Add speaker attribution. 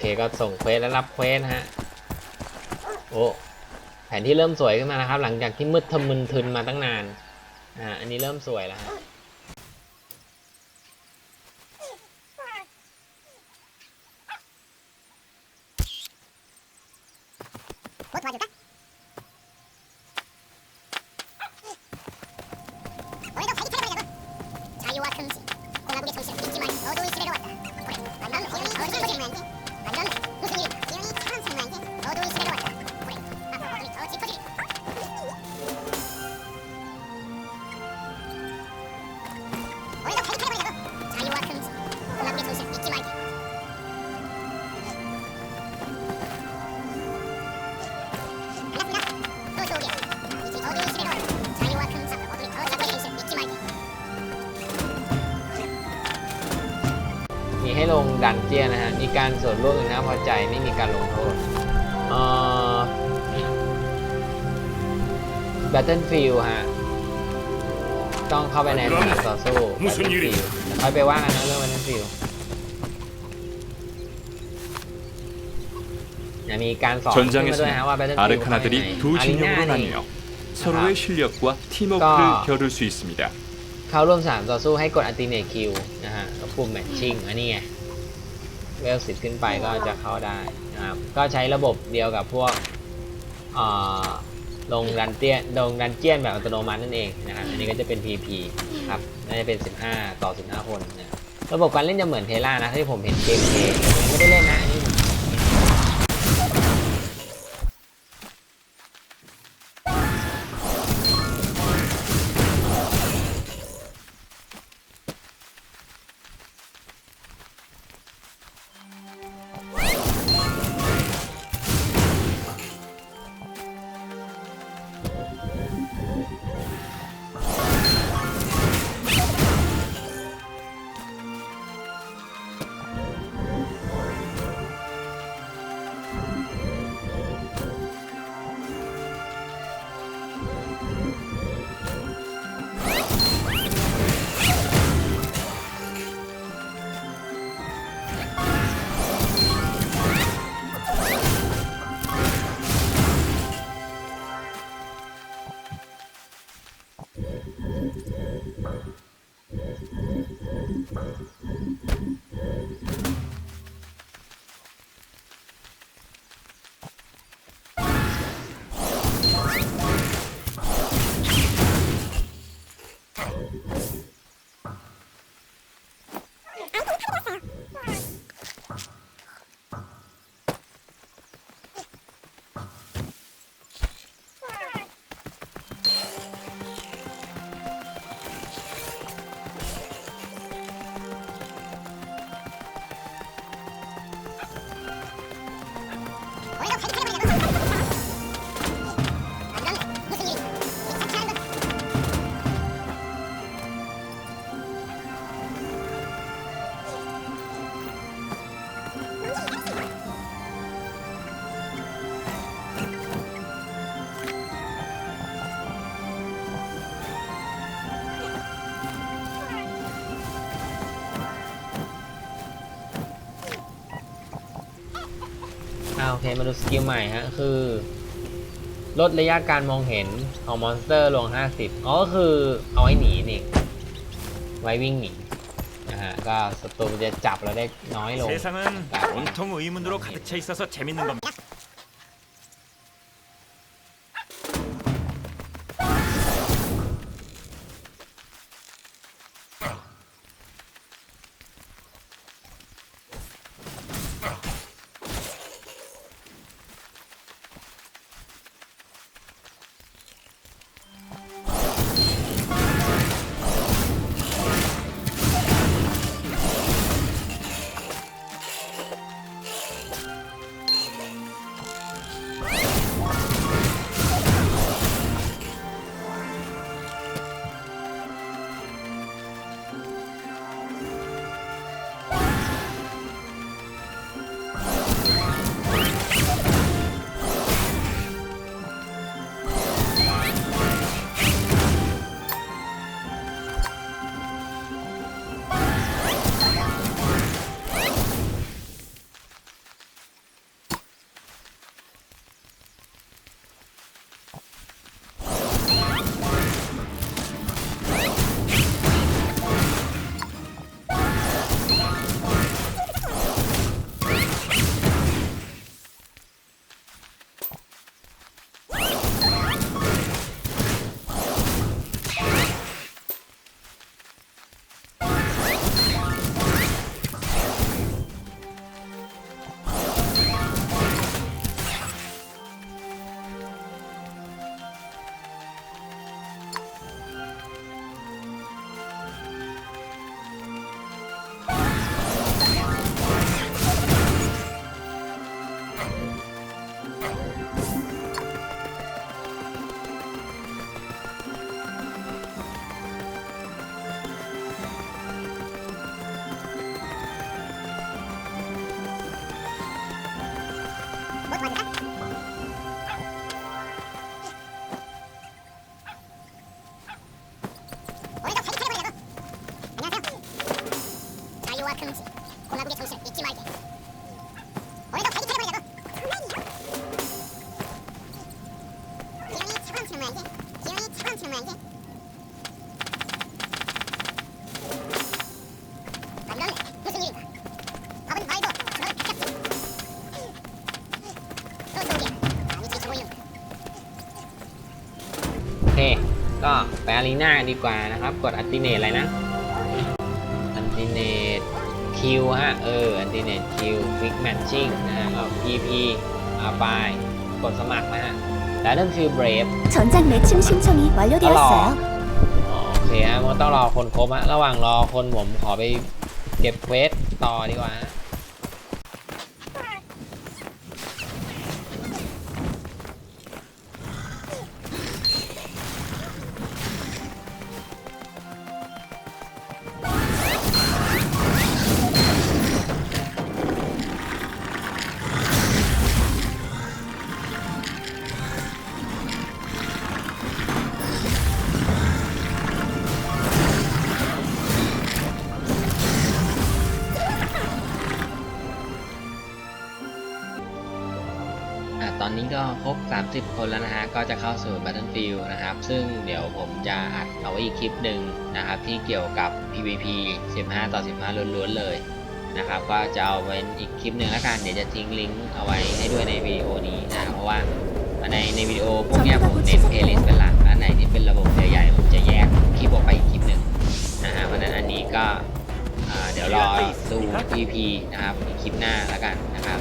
Speaker 1: เคก็ส่งเควสและรับเควสฮะ โอ้แผนที่เริ่มสวยขึ้นมาแล้วครับ หลังจากที่มืดทะมึนทึนมาตั้งนาน อ่า อันนี้เริ่มสวยแล้วฮะ我坐。 งดันเจียนนะฮะ มีการส่วนร่วมอย่างน่าพอใจ ไม่มีการลงโทษเอ่อ Battlefield ฮะ ต้องเข้าไปในสนามต่อสู้
Speaker 2: มุสลิม
Speaker 1: Battlefield เดี๋ยวค่อยไปว่ากันนะเรื่อง Battlefield เนี่ยมีการสอนขึ้นมาด้วย
Speaker 2: 전장에서는
Speaker 1: ฮะว่า Battlefield เข้ายังไง
Speaker 2: 아르카나들이 두
Speaker 1: อารีนา
Speaker 2: 진영으로
Speaker 1: นี่
Speaker 2: 나뉘어 서로의 실력과 팀워크를
Speaker 1: 까-
Speaker 2: 겨룰 수 있습니다.
Speaker 1: เข้าร่วมสนามต่อสู้ให้กด Ultimate Kill นะฮะก็ปุ่มแมทชิ่งอันนี้ไง เวลสิบขึ้นไปก็จะเข้าได้นะครับก็ใช้ระบบเดียวกับพวกลงดันเจียลงดันเจียนแบบอัตโนมัตินั่นเองนะครับอันนี้ก็จะเป็น PP ครับน่าจะเป็น 15 ต่อ 15 คนนะครับระบบการเล่นจะเหมือนเทล่านะที่ผมเห็นเกมเพย์ไม่ได้เล่นนะอันนี้ผม อ่าโอเค มาดูสกิลใหม่ฮะ คือ ลดระยะการมองเห็นของมอนสเตอร์ลง 50 อ๋อ ก็คือเอาไว้หนีนี่ ไว้วิ่งหนีนะฮะ ก็ศัตรูจะจับเราได้น้อยลง
Speaker 2: 세상은 온통 의문으로 가득 차 있어서 재밌는 겁니다.
Speaker 1: What one? เค ก็ไปอารีนาดีกว่านะครับ กดอัลติเนตอะไรนะ อัลติเนตคิวฮะ เออ อัลติเนตคิวฟิกแมทชิ่งนะฮะก็ EP อ่าไปกดสมัครนะฮะ แล้วนั่นคือ Brave
Speaker 3: 전장 매칭 신청이 완료되었어요.
Speaker 1: อ๋อโอเคฮะมันก็ต้องรอคนครบฮะระหว่างรอคนผมขอไปเก็บเควสต่อดีกว่าฮะ ตอนนี้ก็ครบ 30 คนแล้วนะฮะ ก็จะเข้าสู่ Battlefield นะครับ ซึ่งเดี๋ยวผมจะอัดเอาไว้อีกคลิปหนึ่งนะครับ ที่เกี่ยวกับ PVP 15 ต่อ 15 ล้วนๆเลยนะครับ ก็จะเอาไว้อีกคลิปหนึ่งแล้วกัน เดี๋ยวจะทิ้งลิงก์เอาไว้ให้ด้วยในวิดีโอนี้นะ เพราะว่าในในวิดีโอพวกนี้ผมเน้นเพลย์ลิสต์เป็นหลักอันไหนที่เป็นระบบใหญ่ๆผมจะแยกคลิปออกไปอีกคลิปหนึ่งนะฮะ เพราะนั้นอันนี้ก็เดี๋ยวรอดู EP นะครับคลิปหน้าแล้วกันนะครับ